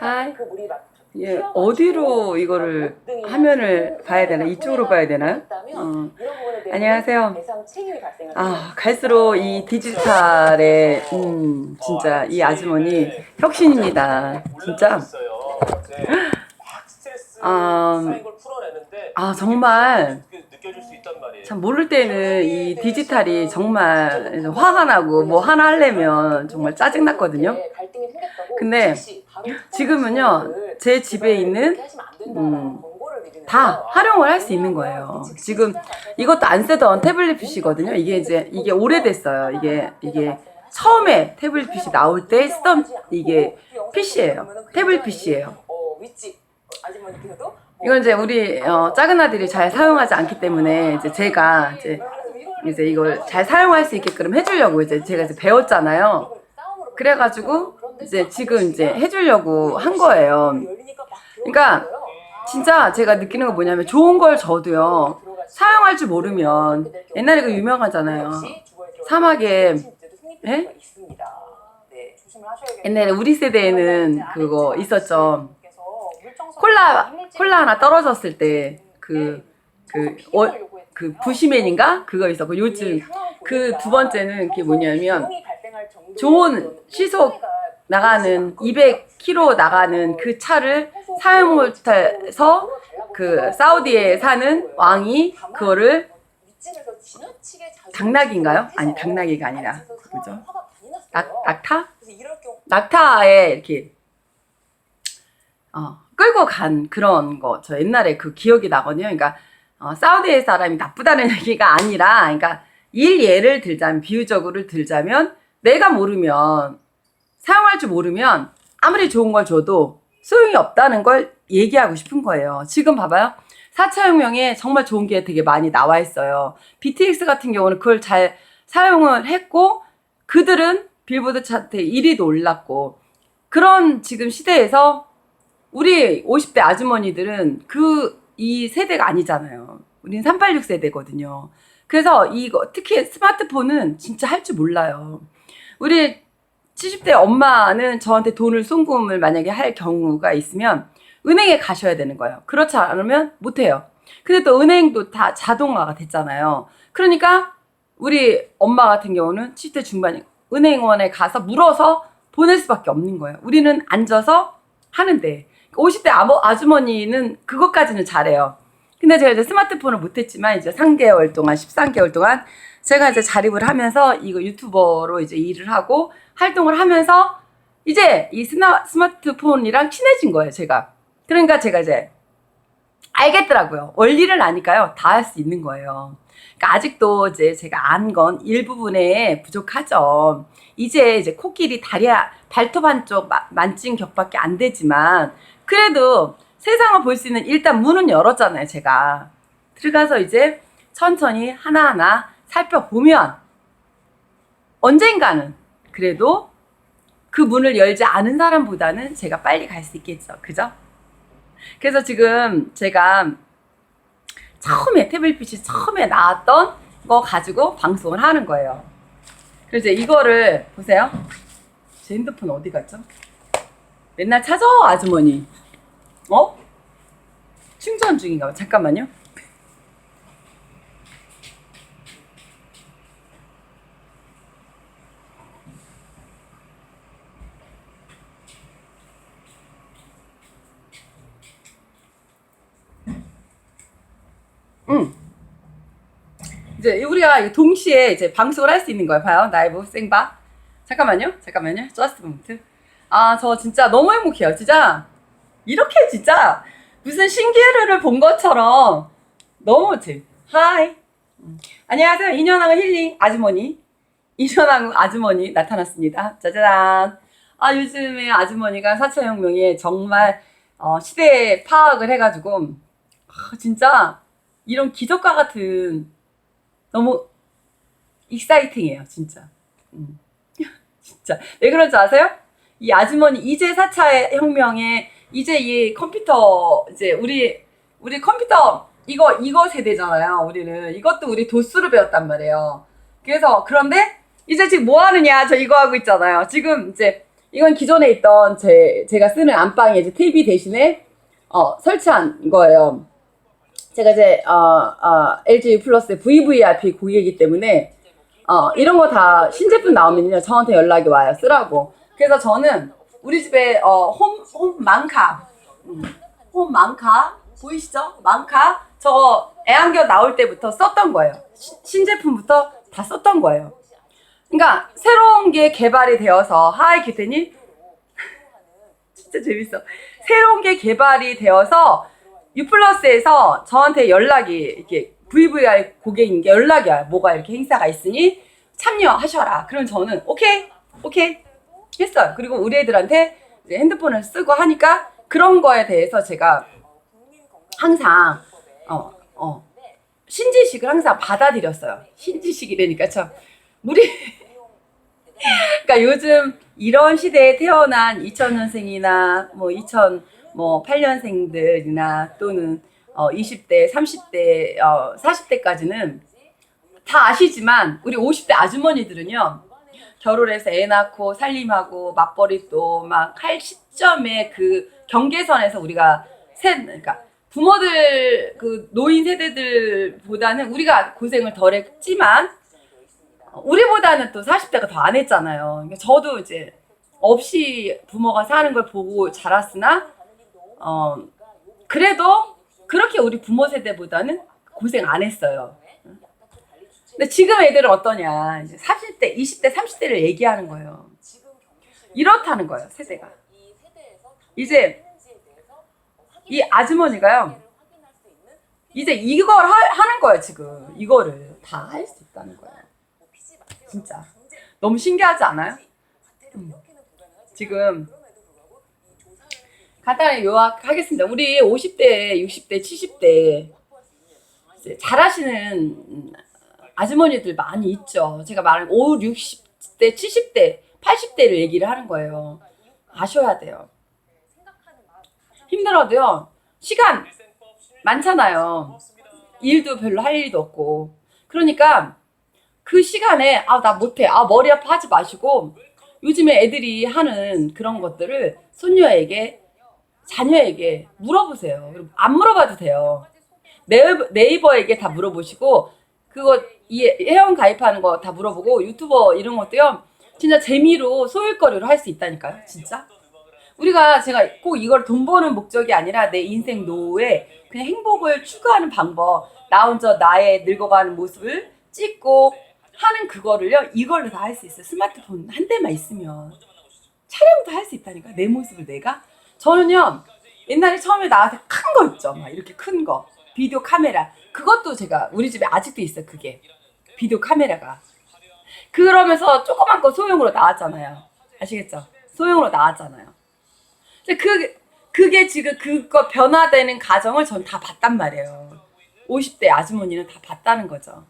하이. 그 물이 막 예, 어디로 이거를 화면을 큰 봐야 되나? 이쪽으로 봐야 되나요? 어. 안녕하세요. 아. 갈수록 이 디지털의, 음, 진짜 이 아주머니 혁신입니다. 진짜. 아, 아, 정말 수 있단 말이에요. 참 모를 때는 이 디지털이 정말 화가 나고 뭐 하나 하려면 정말 짜증 났거든요. 네, 갈등이 생겼다고 근데 지금은요, 제 집에 있는 음, 다. 활용을 할 수 있는 거예요. 지금 이것도 안 쓰던 태블릿 PC거든요. 이게 이제 이게 오래됐어요. 이게 이게 처음에 태블릿 PC 나올 때 쓰던 이게 PC예요. 태블릿 PC예요. 어, 뭐 이건 이제 우리 어, 작은 아들이 잘 사용하지 않기 때문에 이제 제가 이제 이제 이걸 잘 사용할 수 있게끔 해주려고 이제 제가 이제 배웠잖아요. 그래가지고 이제 지금 이제 해주려고 한 거예요. 그러니까 진짜 제가 느끼는 건 뭐냐면 좋은 걸 줘도요. 사용할 줄 모르면 옛날에 그 유명하잖아요. 사막에 예? 옛날에 우리 세대에는 그거 있었죠. 콜라 콜라 하나 떨어졌을 때 그그그 부시맨인가 그거 있었고 요즘 그 두 번째는 그게 뭐냐면 좋은 시속 나가는 200km 나가는 그 차를 사용을 해서 그 사우디에 사는 왕이 그거를 당나귀인가요? 아니 당나귀가 아니라 그죠? 낙 낙타? 낙타에 이렇게 어, 끌고 간 그런 거 저 옛날에 그 기억이 나거든요. 그러니까 어, 사우디의 사람이 나쁘다는 얘기가 아니라 그러니까 일 예를 들자면 비유적으로 들자면 내가 모르면 사용할 줄 모르면 아무리 좋은 걸 줘도 소용이 없다는 걸 얘기하고 싶은 거예요. 지금 봐봐요. 4차 혁명에 정말 좋은 게 되게 많이 나와 있어요. BTX 같은 경우는 그걸 잘 사용을 했고 그들은 빌보드 차트 1위도 올랐고 그런 지금 시대에서 우리 50대 아주머니들은 그 이 세대가 아니잖아요. 우린 386 세대거든요. 그래서 이거 특히 스마트폰은 진짜 할 줄 몰라요. 우리 70대 엄마는 저한테 돈을 송금을 만약에 할 경우가 있으면 은행에 가셔야 되는 거예요. 그렇지 않으면 못 해요. 근데 또 은행도 다 자동화가 됐잖아요. 그러니까 우리 엄마 같은 경우는 70대 중반이 은행원에 가서 물어서 보낼 수밖에 없는 거예요. 우리는 앉아서 하는데 50대 아버, 아주머니는 그것까지는 잘해요. 근데 제가 이제 스마트폰을 못했지만 이제 3개월 동안, 13개월 동안 제가 이제 자립을 하면서 이거 유튜버로 이제 일을 하고 활동을 하면서 이제 이 스나, 스마트폰이랑 친해진 거예요, 제가. 그러니까 제가 이제 알겠더라고요. 원리를 아니까요. 다 할 수 있는 거예요. 그러니까 아직도 이제 제가 안 건 일부분에 부족하죠. 이제 이제 코끼리 다리, 발톱 한쪽 마- 만진 격밖에 안 되지만 그래도 세상을 볼 수 있는 일단 문은 열었잖아요, 제가. 들어가서 이제 천천히 하나하나 살펴보면 언젠가는 그래도 그 문을 열지 않은 사람보다는 제가 빨리 갈 수 있겠죠. 그죠? 그래서 지금 제가 처음에 태블릿 PC 처음에 나왔던 거 가지고 방송을 하는 거예요. 그래서 이거를 보세요. 제 핸드폰 어디 갔죠? 맨날 찾아 아주머니. 어? 충전 중인가 봐. 잠깐만요. 응. 이제 우리가 동시에 이제 방송을 할 수 있는 거예요. 봐요. 라이브 생방. 잠깐만요. 잠깐만요. 저스트 모먼트. 아, 저 진짜 너무 행복해요. 진짜 이렇게 진짜 무슨 신기루를 본 것처럼 너무 재. 하이. 음. 안녕하세요. 인현왕 힐링 아주머니. 인현왕 아주머니 나타났습니다. 짜자잔. 아, 요즘에 아주머니가 4차 혁명에 정말 어, 시대 파악을 해가지고 아, 진짜 이런 기적과 같은 너무 익사이팅해요, 진짜. 음. 진짜. 왜 그런지 아세요? 이 아주머니 이제 4차 혁명에 이제 이 컴퓨터 이제 우리 우리 컴퓨터 이거 이거 세대잖아요. 우리는 이것도 우리 도수로 배웠단 말이에요. 그래서 그런데 이제 지금 뭐 하느냐? 저 이거 하고 있잖아요. 지금 이제 이건 기존에 있던 제 제가 쓰는 안방에 이제 TV 대신에 어, 설치한 거예요. 제가 이제 어, 어, LG 플러스의 VVIP 고객이기 때문에 어, 이런 거 다 신제품 나오면요 저한테 연락이 와요 쓰라고. 그래서 저는 우리 집에 어, 홈, 홈 망카, 음, 홈 망카 보이시죠? 망카 저거 애완견 나올 때부터 썼던 거예요. 시- 신제품부터 다 썼던 거예요. 그러니까 새로운 게 개발이 되어서 하이 기태니 진짜 재밌어. 새로운 게 개발이 되어서 유플러스에서 저한테 연락이 이렇게 VVI 고객인 게 연락이 와요. 뭐가 이렇게 행사가 있으니 참여하셔라. 그럼 저는 오케이 오케이 했어요. 그리고 우리 애들한테 이제 핸드폰을 쓰고 하니까 그런 거에 대해서 제가 항상 어, 어, 신지식을 항상 받아들였어요. 신지식이라니까 참 우리 그러니까 요즘 이런 시대에 태어난 2000년생이나 뭐 2000, 뭐 8년생들이나 또는 어 20대, 30대, 어 40대까지는 다 아시지만 우리 50대 아주머니들은요. 결혼해서 애 낳고 살림하고 맞벌이 또 막 할 시점에 그 경계선에서 우리가 세 그러니까 부모들 그 노인 세대들보다는 우리가 고생을 덜 했지만 우리보다는 또 40대가 더 안 했잖아요. 그러니까 저도 이제 없이 부모가 사는 걸 보고 자랐으나 어 그래도 그렇게 우리 부모 세대보다는 고생 안 했어요. 근데 지금 애들은 어떠냐? 이제 40대, 20대, 30대를 얘기하는 거예요. 이렇다는 거예요, 세대가. 이제 이 아주머니가요. 이제 이걸 하, 하는 거예요, 지금. 이거를 다 할 수 있다는 거예요. 진짜. 너무 신기하지 않아요? 음. 지금 간단하게 요약하겠습니다. 우리 50대, 60대, 70대 이제 잘하시는 음, 아주머니들 많이 있죠. 제가 말한 5, 60대, 70대, 80대를 얘기를 하는 거예요. 아셔야 돼요. 힘들어도요. 시간 많잖아요. 일도 별로 할 일도 없고. 그러니까 그 시간에 아 나 못해. 아 머리 아파 하지 마시고 요즘에 애들이 하는 그런 것들을 손녀에게 자녀에게 물어보세요. 안 물어봐도 돼요. 네이버, 네이버에게 다 물어보시고 그거 이 회원 가입하는 거 다 물어보고 유튜버 이런 것도요. 진짜 재미로 소일거리로 할 수 있다니까요. 진짜. 우리가 제가 꼭 이걸 돈 버는 목적이 아니라 내 인생 노후에 그냥 행복을 추구하는 방법 나 혼자 나의 늙어가는 모습을 찍고 하는 그거를요 이걸로 다 할 수 있어요 스마트폰 한 대만 있으면 촬영도 할 수 있다니까 내 모습을 내가 저는요 옛날에 처음에 나한테 큰거 있죠 막 이렇게 큰 거 비디오 카메라 그것도 제가 우리 집에 아직도 있어 그게. 비디오 카메라가. 그러면서 조그만 거 소형으로 나왔잖아요. 아시겠죠? 소형으로 나왔잖아요. 그 그게 지금 그거 변화되는 과정을 전 다 봤단 말이에요. 50대 아주머니는 다 봤다는 거죠.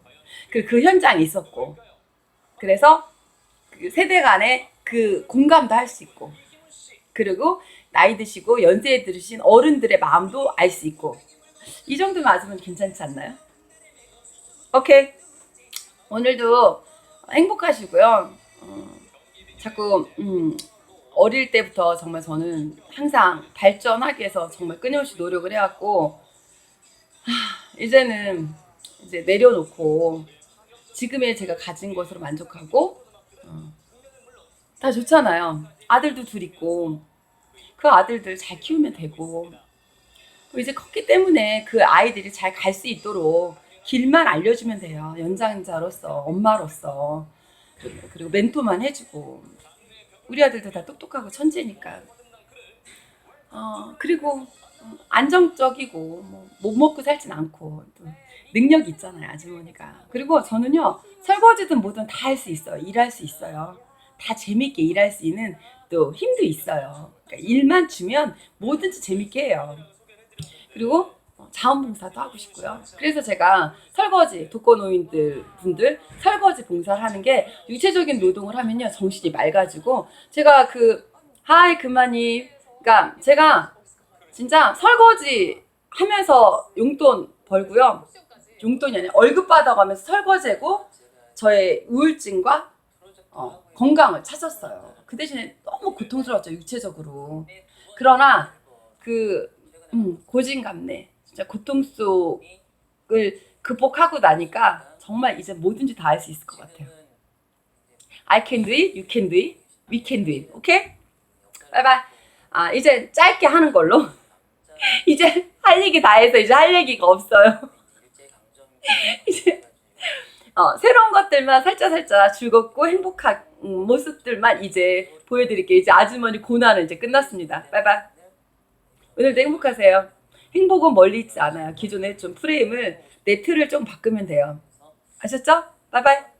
그, 그 현장에 있었고. 그래서 그 세대 간의 그 공감도 할 수 있고. 그리고 나이 드시고 연세에 들으신 어른들의 마음도 알 수 있고 이 정도면 아주면 괜찮지 않나요? 오케이 오늘도 행복하시고요 어, 자꾸 음, 어릴 때부터 정말 저는 항상 발전하기 위해서 정말 끊임없이 노력을 해왔고 하, 이제는 이제 내려놓고 지금의 제가 가진 것으로 만족하고 어, 다 좋잖아요. 아들도 둘 있고 그 아들들 잘 키우면 되고 이제 컸기 때문에 그 아이들이 잘 갈 수 있도록 길만 알려주면 돼요. 연장자로서 엄마로서. 그리고, 멘토만 해주고. 우리 아들들 다 똑똑하고 천재니까. 어 그리고 어, 안정적이고 뭐, 못 먹고 살진 않고 또 능력이 있잖아요 아주머니가. 그리고 저는요 설거지든 뭐든 다 할 수 있어요. 일할 수 있어요. 다 재밌게 일할 수 있는 또 힘도 있어요. 그러니까 일만 주면 뭐든지 재밌게 해요 그리고 어, 자원봉사도 하고 싶고요 그래서 제가 설거지 독거노인들 분들 설거지 봉사를 하는 게 육체적인 노동을 하면요 정신이 맑아지고 제가 그 하이 그만이 그러니까 제가 진짜 설거지 하면서 용돈 벌고요. 용돈이 아니라 월급 받아가면서 설거지하고 저의 우울증과 어, 건강을 찾았어요. 그 대신에 너무 고통스러웠죠 육체적으로. 그러나 그 음, 고진감래 진짜 고통 속을 극복하고 나니까 정말 이제 뭐든지 다 할 수 있을 것 같아요. I can do it, you can do it, we can do it. 오케이? 바이바이. 아 이제 짧게 하는 걸로. 이제 할 얘기 다 해서 이제 할 얘기가 없어요. 이제 어, 새로운 것들만 살짝살짝 즐겁고 행복한 음, 모습들만 이제 보여드릴게요. 이제 아주머니 고난은 이제 끝났습니다. 바이바이. 오늘도 행복하세요. 행복은 멀리 있지 않아요. 기존에 좀 프레임을 내 틀을 좀 바꾸면 돼요. 아셨죠? 바이바이.